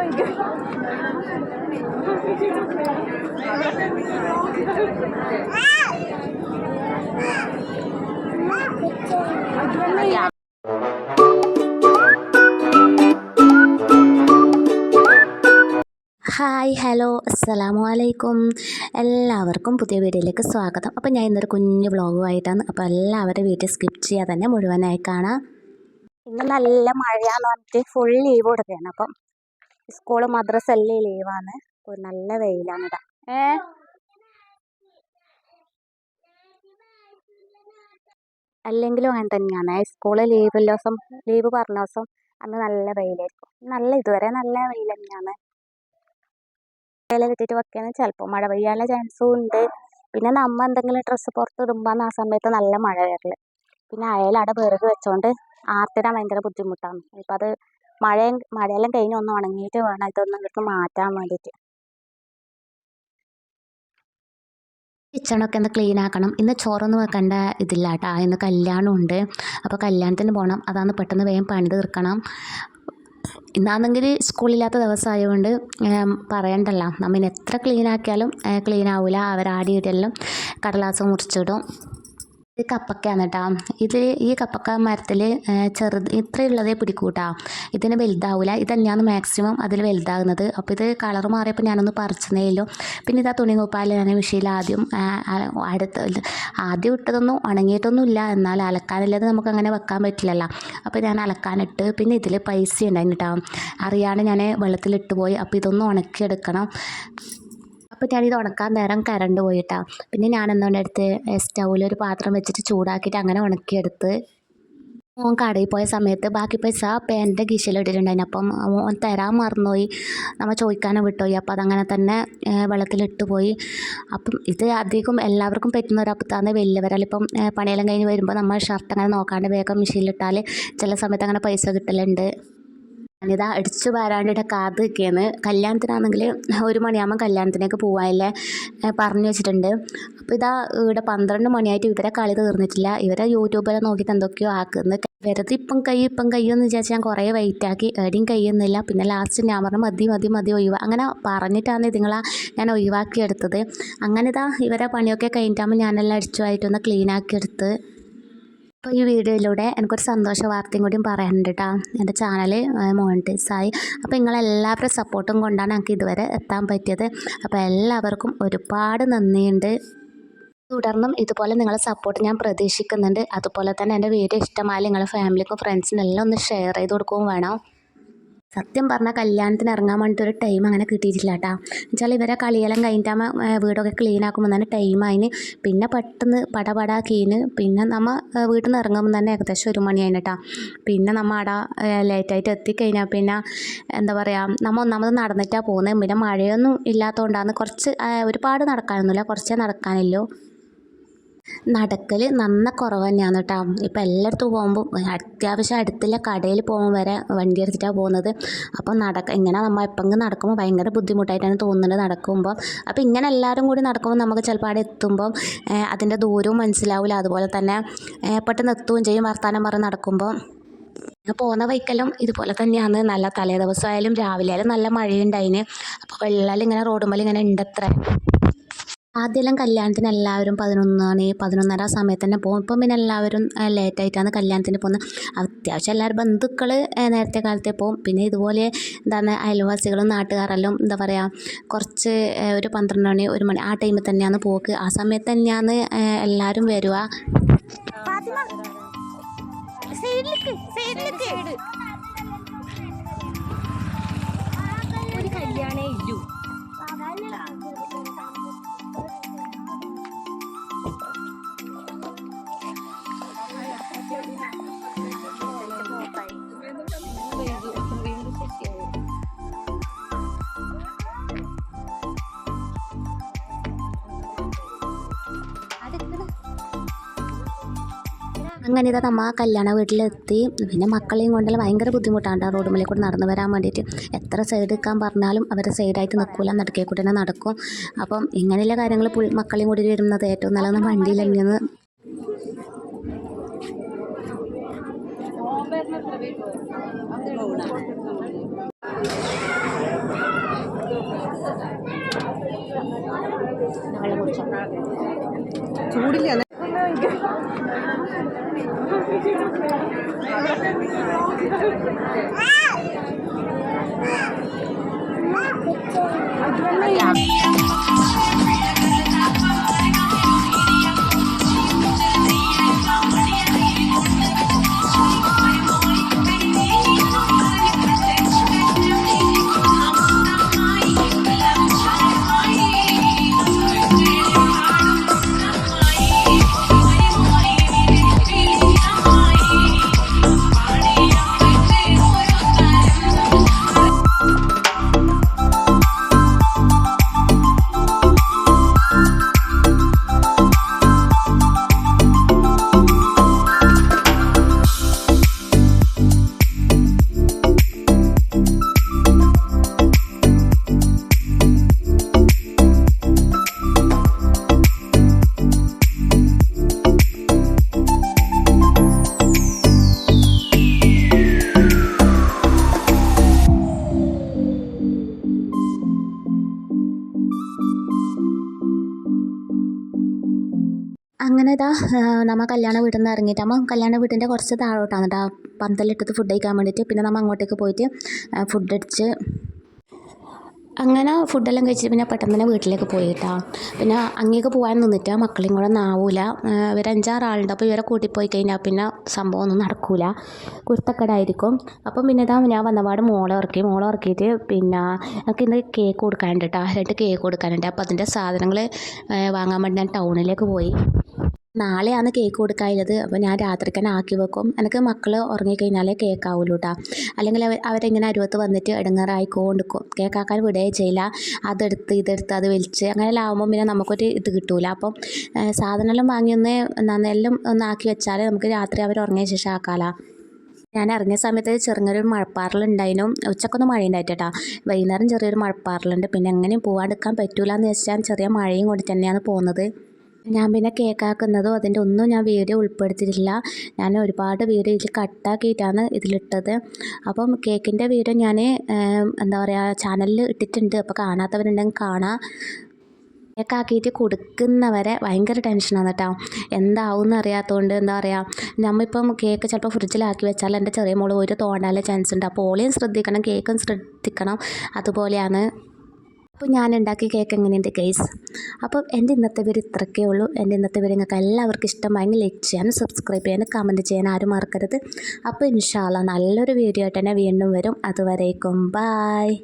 Hi hello അസ്സലാമു അലൈക്കും. എല്ലാവർക്കും പുതിയ വീഡിയോയിലേക്ക് സ്വാഗതം. അപ്പോൾ ഞാൻ ഇന്നൊരു കുഞ്ഞു വ്ളോഗുമായിട്ടാണ്. അപ്പോൾ എല്ലാവരുടെ വീട്ടിൽ സ്കിപ്പ് ചെയ്യാതെ തന്നെ മുഴുവനായി കാണാം. ഇന്ന് നല്ല മഴയാന്ന് പറഞ്ഞിട്ട് ഫുൾ ലീവ് കൊടുക്കുകയാണ്. അപ്പം സ്കൂൾ മദ്രസ അല്ലേ ലീവാണ് അപ്പോൾ നല്ല വെയിലാണ് ഇതാ ഏ? അല്ലെങ്കിലും അങ്ങനെ തന്നെയാണ്. സ്കൂൾ ലീവ് ദിവസം ലീവ് പറഞ്ഞ ദിവസം അന്ന് നല്ല വെയിലായിരിക്കും. നല്ല ഇതുവരെ നല്ല വെയിൽ തന്നെയാണ്. ഇല കെട്ടിയിട്ട് വെക്കുകയാണെങ്കിൽ ചിലപ്പോൾ മഴ പെയ്യാനുള്ള ചാൻസും ഉണ്ട്. പിന്നെ നമ്മ എന്തെങ്കിലും ഡ്രസ്സ് പുറത്തിടുമ്പോൾ ആ സമയത്ത് നല്ല മഴ വരൽ. പിന്നെ അയലവിടെ വിറക് വെച്ചോണ്ട് ആർത്തിടാൻ ഭയങ്കര ബുദ്ധിമുട്ടാണ്. ഇപ്പം അത് മഴയും മഴയെല്ലാം കഴിഞ്ഞ് ഒന്ന് ഉണങ്ങിയിട്ട് വേണം ഇതൊന്നും എടുത്ത് മാറ്റാൻ വേണ്ടിയിട്ട്. കിച്ചണൊക്കെ ഒന്ന് ക്ലീൻ ആക്കണം. ഇന്ന് ചോറൊന്നും വെക്കേണ്ട ഇതില്ല കേട്ടോ ഇന്ന് കല്യാണമുണ്ട് അപ്പോൾ കല്യാണത്തിന് പോകണം അതാണ് പെട്ടെന്ന് വേഗം പണി തീർക്കണം. ഇന്നാണെങ്കിൽ സ്കൂളില്ലാത്ത ദിവസമായതുകൊണ്ട് പറയണ്ടല്ലോ. നമ്മൾ എത്ര ക്ലീൻ ആക്കിയാലും ക്ലീൻ ആവില്ല അവരാടിയിട്ടെല്ലാം കടലാസ് മുറിച്ചിടും. ഇത് കപ്പക്കയാണ് കേട്ടോ ഇത് ഈ കപ്പക്ക മരത്തിൽ ചെറുത് ഇത്രയുള്ളതേ പിടിക്കൂട്ടാ. ഇതിന് വലുതാവില്ല ഇതന്നെയാണ് മാക്സിമം അതിൽ വലുതാകുന്നത്. അപ്പോൾ ഇത് കളർ മാറിയപ്പോൾ ഞാനൊന്ന് പറിച്ചതേ പിന്നെ ഇതാ തുണി കൂപ്പാൽ ഞാൻ മിഷീൽ ആദ്യം അടുത്ത ആദ്യം ഇട്ടതൊന്നും ഉണങ്ങിയിട്ടൊന്നും ഇല്ല എന്നാൽ അലക്കാനുള്ളത് നമുക്ക് അങ്ങനെ വെക്കാൻ പറ്റില്ലല്ലോ. അപ്പോൾ ഞാൻ അലക്കാനിട്ട് പിന്നെ ഇതിൽ പൈസ ഉണ്ടായിരുന്നു കേട്ടോ അറിയാണ്ട് ഞാൻ വെള്ളത്തിലിട്ട് പോയി. അപ്പോൾ ഇതൊന്ന് ഉണക്കിയെടുക്കണം. അപ്പോൾ ഞാനിത് ഉണക്കാൻ നേരം കരണ്ട് പോയിട്ടാ. പിന്നെ ഞാൻ എന്തുകൊണ്ടെടുത്ത് സ്റ്റൗവിൽ ഒരു പാത്രം വെച്ചിട്ട് ചൂടാക്കിയിട്ട് അങ്ങനെ ഉണക്കിയെടുത്ത് മോൻ കടയിൽ പോയ സമയത്ത് ബാക്കി പൈസ പേന്റെ കീശയിലിട്ടിട്ടുണ്ടായിരുന്നു അപ്പം മോൻ തരാൻ മറന്നുപോയി. നമ്മൾ ചോദിക്കാനും വിട്ടുപോയി. അപ്പോൾ അതങ്ങനെ തന്നെ വെള്ളത്തിലിട്ട് പോയി. അപ്പം ഇത് അധികം എല്ലാവർക്കും പറ്റുന്ന ഒരു അപ്പത്താന്ന് വലിയവരാൽ ഇപ്പം പണിയെല്ലാം കഴിഞ്ഞ് വരുമ്പോൾ നമ്മൾ ഷർട്ട് അങ്ങനെ നോക്കാണ്ട് വേഗം മെഷീനിലിട്ടാൽ ചില സമയത്ത് അങ്ങനെ പൈസ കിട്ടലുണ്ട്. ഞാനിതാ അടിച്ചു പാരാണ്ടിയുടെ കാത്ത് നിൽക്കുകയാണ് കല്യാണത്തിനാണെങ്കിൽ ഒരു മണിയാകുമ്പോൾ കല്യാണത്തിനൊക്കെ പോകാനല്ലേ പറഞ്ഞു വെച്ചിട്ടുണ്ട്. അപ്പോൾ ഇതാ ഇവിടെ പന്ത്രണ്ട് മണിയായിട്ട് ഇവരെ കളി തീർന്നിട്ടില്ല. ഇവരെ യൂട്യൂബിലെ നോക്കിയിട്ട് എന്തൊക്കെയോ ആക്കുന്നു. വെറുതെ ഇപ്പം കൈ ഇപ്പം കയ്യെന്ന് വിചാരിച്ച് ഞാൻ കുറേ വെയിറ്റ് ആക്കി എവിടെയും കയ്യൊന്നുമില്ല പിന്നെ ലാസ്റ്റ് ഞാൻ പറഞ്ഞു മതി മതി മതി ഒഴിവാ. അങ്ങനെ പറഞ്ഞിട്ടാണ് ഇതുങ്ങളെ ഞാൻ ഒഴിവാക്കിയെടുത്തത്. അങ്ങനെ ഇതാ ഇവരെ പണിയൊക്കെ കഴിഞ്ഞിട്ടാകുമ്പോൾ ഞാനെല്ലാം അടിച്ചു ആയിട്ടൊന്ന് ക്ലീൻ ആക്കിയെടുത്ത് അപ്പോൾ ഈ വീഡിയോയിലൂടെ എനിക്കൊരു സന്തോഷ വാർത്തയും കൂടിയും പറയാനുണ്ട് കേട്ടോ എന്റെ ചാനൽ മോണിറ്റൈസായി. അപ്പോൾ നിങ്ങളെല്ലാവരുടെ സപ്പോർട്ടും കൊണ്ടാണ് എനിക്ക് ഇതുവരെ എത്താൻ പറ്റിയത്. അപ്പോൾ എല്ലാവർക്കും ഒരുപാട് നന്ദിയുണ്ട്. തുടർന്നും ഇതുപോലെ നിങ്ങളെ സപ്പോർട്ട് ഞാൻ പ്രതീക്ഷിക്കുന്നുണ്ട്. അതുപോലെ തന്നെ എന്റെ വീഡിയോ ഇഷ്ടമായാലും നിങ്ങളുടെ ഫാമിലിക്കും ഫ്രണ്ട്സിനും എല്ലാം ഒന്ന് ഷെയർ ചെയ്ത് കൊടുക്കുകയും വേണം. സത്യം പറഞ്ഞാൽ കല്യാണത്തിന് ഇറങ്ങാൻ വേണ്ടിയിട്ട് ഒരു ടൈം അങ്ങനെ കിട്ടിയിട്ടില്ല കേട്ടോ എന്നുവെച്ചാൽ ഇവരെ കളിയെല്ലാം കഴിഞ്ഞിട്ടാകുമ്പോൾ വീടൊക്കെ ക്ലീൻ ആക്കുമ്പോൾ തന്നെ ടൈം അതിന് പിന്നെ പെട്ടെന്ന് പടപടാക്കീന്. പിന്നെ നമ്മൾ വീട്ടിൽ നിന്ന് ഇറങ്ങുമ്പോൾ തന്നെ ഏകദേശം ഒരു മണി കേട്ടോ പിന്നെ നമ്മൾ അവിടെ ലേറ്റായിട്ട് എത്തിക്കഴിഞ്ഞാൽ പിന്നെ എന്താ പറയുക നമ്മൾ ഒന്നാമത് നടന്നിട്ടാണ് പോകുന്നത് പിന്നെ മഴയൊന്നും ഇല്ലാത്തതുകൊണ്ടാണ് കുറച്ച് ഒരുപാട് നടക്കാനൊന്നുമില്ല. കുറച്ചേ നടക്കാനുള്ളൂ നടക്കൽ നന്ന കുറവ് തന്നെയാണ് കേട്ടോ ഇപ്പം എല്ലായിടത്തും പോകുമ്പോൾ അത്യാവശ്യം അടുത്തുള്ള കടയിൽ പോകുമ്പോൾ വരെ വണ്ടി എടുത്തിട്ടാണ് പോകുന്നത്. അപ്പോൾ നടക്ക ഇങ്ങനെ നമ്മൾ എപ്പോഴെങ്കിലും നടക്കുമ്പോൾ ഭയങ്കര ബുദ്ധിമുട്ടായിട്ടാണ് തോന്നുന്നത് നടക്കുമ്പോൾ അപ്പോൾ ഇങ്ങനെ എല്ലാവരും കൂടി നടക്കുമ്പോൾ നമുക്ക് ചിലപ്പോൾ അവിടെ എത്തുമ്പോൾ അതിന്റെ ദൂരവും മനസ്സിലാവില്ല അതുപോലെ തന്നെ പെട്ടെന്ന് എത്തുകയും ചെയ്യും വർത്തമാനം പറഞ്ഞ് നടക്കുമ്പോൾ പോകുന്ന വൈക്കലും ഇതുപോലെ തന്നെയാണ്. നല്ല തലേ ദിവസമായാലും രാവിലെ ആയാലും നല്ല മഴയുണ്ടായിന്. അപ്പോൾ വെള്ളം ഇങ്ങനെ റോഡുമ്പോൾ ഇങ്ങനെ ഉണ്ടത്ര. ആദ്യമെല്ലാം കല്യാണത്തിന് എല്ലാവരും പതിനൊന്ന് മണി പതിനൊന്നര ആ സമയത്ത് തന്നെ പോകും. ഇപ്പം പിന്നെ എല്ലാവരും ലേറ്റായിട്ടാണ് കല്യാണത്തിന് പോകുന്നത്. അത്യാവശ്യം എല്ലാവരും ബന്ധുക്കൾ നേരത്തെ കാലത്തെ പോകും. പിന്നെ ഇതുപോലെ എന്താണ് അയൽവാസികളും നാട്ടുകാരെല്ലാം എന്താ പറയുക കുറച്ച് ഒരു പന്ത്രണ്ട് മണി ഒരു മണി ആ ടൈമിൽ തന്നെയാണ് പോക്ക്. ആ സമയത്ത് തന്നെയാണ് എല്ലാവരും വരിക. ഒരു കല്യാണേ ഇല്ലു. അങ്ങനെ ഇതാ നമ്മ ആ കല്യാണ വീട്ടിലെത്തി. പിന്നെ മക്കളെയും കൊണ്ടെല്ലാം ഭയങ്കര ബുദ്ധിമുട്ടാണ് ആ റോഡ് മേലെ നടന്നു വരാൻ വേണ്ടിയിട്ട്. എത്ര സൈഡ് എടുക്കാൻ പറഞ്ഞാലും അവർ സൈഡായിട്ട് നിൽക്കില്ല നടക്കേ കൂടെ തന്നെ നടക്കും. അപ്പം ഇങ്ങനെയുള്ള കാര്യങ്ങൾ മക്കളെയും കൂടി വരുന്നത് ഏറ്റവും നല്ലതെന്ന് വണ്ടിയിൽ തന്നെയാണ് വെള്ളം കുടിച്ചോ ചൂടില്ല അങ്ങനെ ഇതാ നമ്മൾ കല്യാണ വീട്ടിൽ നിന്ന് ഇറങ്ങിയിട്ട് കല്യാണ വീട്ടിന്റെ കുറച്ച് താഴോട്ടാണ് കേട്ടോ പന്തലിട്ടത് ഫുഡ് കഴിക്കാൻ വേണ്ടിയിട്ട് പിന്നെ നമ്മൾ അങ്ങോട്ടേക്ക് പോയിട്ട് ഫുഡ് അടിച്ച് അങ്ങനെ ഫുഡെല്ലാം കഴിച്ചിട്ട് പിന്നെ പെട്ടെന്ന് തന്നെ വീട്ടിലേക്ക് പോയിട്ടാ. പിന്നെ അങ്ങേക്ക് പോകാൻ നിന്നിട്ട് മക്കളെയും കൂടെ നാവൂല ഇവർ അഞ്ചാറാളുണ്ട് അപ്പോൾ ഇവരെ കൂട്ടിപ്പോയി കഴിഞ്ഞാൽ പിന്നെ സംഭവം ഒന്നും നടക്കൂല. കുരുത്തക്കടായിരിക്കും. അപ്പം പിന്നെ ഇതാ ഞാൻ വന്നപാട് മോളെ ഇറക്കി മോളെ ഇറക്കിയിട്ട് പിന്നെ എനിക്ക് ഇന്ന് കേക്ക് കൊടുക്കാനുണ്ട് കേട്ടോ രണ്ട് കേക്ക് കൊടുക്കാനുണ്ട്. അപ്പോൾ അതിന്റെ സാധനങ്ങൾ വാങ്ങാൻ വേണ്ടി ഞാൻ ടൗണിലേക്ക് പോയി. നാളെയാണ് കേക്ക് കൊടുക്കാനുള്ളത്. അപ്പോൾ ഞാൻ രാത്രി തന്നെ ആക്കി വെക്കും. എനിക്ക് മക്കൾ ഉറങ്ങിക്കഴിഞ്ഞാലേ കേക്ക് കേട്ടോ അല്ലെങ്കിൽ അവർ അവരിങ്ങനെ അരുവത്ത് വന്നിട്ട് ഇടങ്ങാറായിക്കൊണ്ടിരിക്കും കേക്കാക്കാൻ വിടേ ചെയ്യില്ല. അതെടുത്ത് ഇതെടുത്ത് അത് വലിച്ച് അങ്ങനെയെല്ലാം പിന്നെ നമുക്കൊരു ഇത് കിട്ടൂല. അപ്പം സാധനമെല്ലാം വാങ്ങി ഒന്ന് നന്നെല്ലാം ഒന്ന് ആക്കി വെച്ചാൽ നമുക്ക് രാത്രി അവർ ഉറങ്ങിയ ശേഷം ആക്കാമല്ലോ ഞാൻ ഇറങ്ങിയ സമയത്ത് ചെറുങ്ങനൊരു മഴപ്പാറലുണ്ടായിരുന്നു ഉച്ചക്കൊന്നും മഴ ഉണ്ടായിട്ടാ വൈകുന്നേരം ചെറിയൊരു മഴപ്പാറലുണ്ട് പിന്നെ എങ്ങനെയും പോകാണ്ടിരിക്കാൻ പറ്റൂല എന്ന് വെച്ചാൽ ചെറിയ മഴയും കൊണ്ട് തന്നെയാണ് പോകുന്നത് ഞാൻ പിന്നെ കേക്കാക്കുന്നതും അതിന്റെ ഒന്നും ഞാൻ വീഡിയോ ഉൾപ്പെടുത്തിയിട്ടില്ല. ഞാൻ ഒരുപാട് വീഡിയോ ഇതിൽ കട്ടാക്കിയിട്ടാണ് ഇതിലിട്ടത്. അപ്പം കേക്കിന്റെ വീഡിയോ ഞാൻ എന്താ പറയുക ചാനലിൽ ഇട്ടിട്ടുണ്ട്. അപ്പോൾ കാണാത്തവരുണ്ടെങ്കിൽ കാണാം. കേക്കാക്കിയിട്ട് കൊടുക്കുന്നവരെ ഭയങ്കര ടെൻഷനാണ് കേട്ടോ. എന്താവും അറിയാത്തതുകൊണ്ട് എന്താ പറയുക നമ്മളിപ്പം കേക്ക് ചിലപ്പോൾ ഫ്രിഡ്ജിലാക്കി വെച്ചാൽ എന്റെ ചെറിയ മോൾ ഒരു തോണ്ടാനുള്ള ചാൻസ് ഉണ്ട് അപ്പോൾ ഓളിയും ശ്രദ്ധിക്കണം കേക്കും ശ്രദ്ധിക്കണം. അതുപോലെയാണ് അപ്പോൾ ഞാൻ ഉണ്ടാക്കിയ കേക്ക് എങ്ങനെയുണ്ട് കേസ് അപ്പം എന്റെ ഇന്നത്തെ പേര് ഇത്രയൊക്കെ ഉള്ളൂ. എന്റെ ഇന്നത്തെ പേര് നിങ്ങൾക്ക് എല്ലാവർക്കും ഇഷ്ടമായെങ്കിൽ ലൈക്ക് ചെയ്യാനും സബ്സ്ക്രൈബ് ചെയ്യാനും കമന്റ് ചെയ്യാൻ ആരും മറക്കരുത്. അപ്പോൾ ഇൻഷാല്ല നല്ലൊരു വീഡിയോ ആയിട്ട് തന്നെ വീണ്ടും വരും. അതുവരേക്കും ബായ്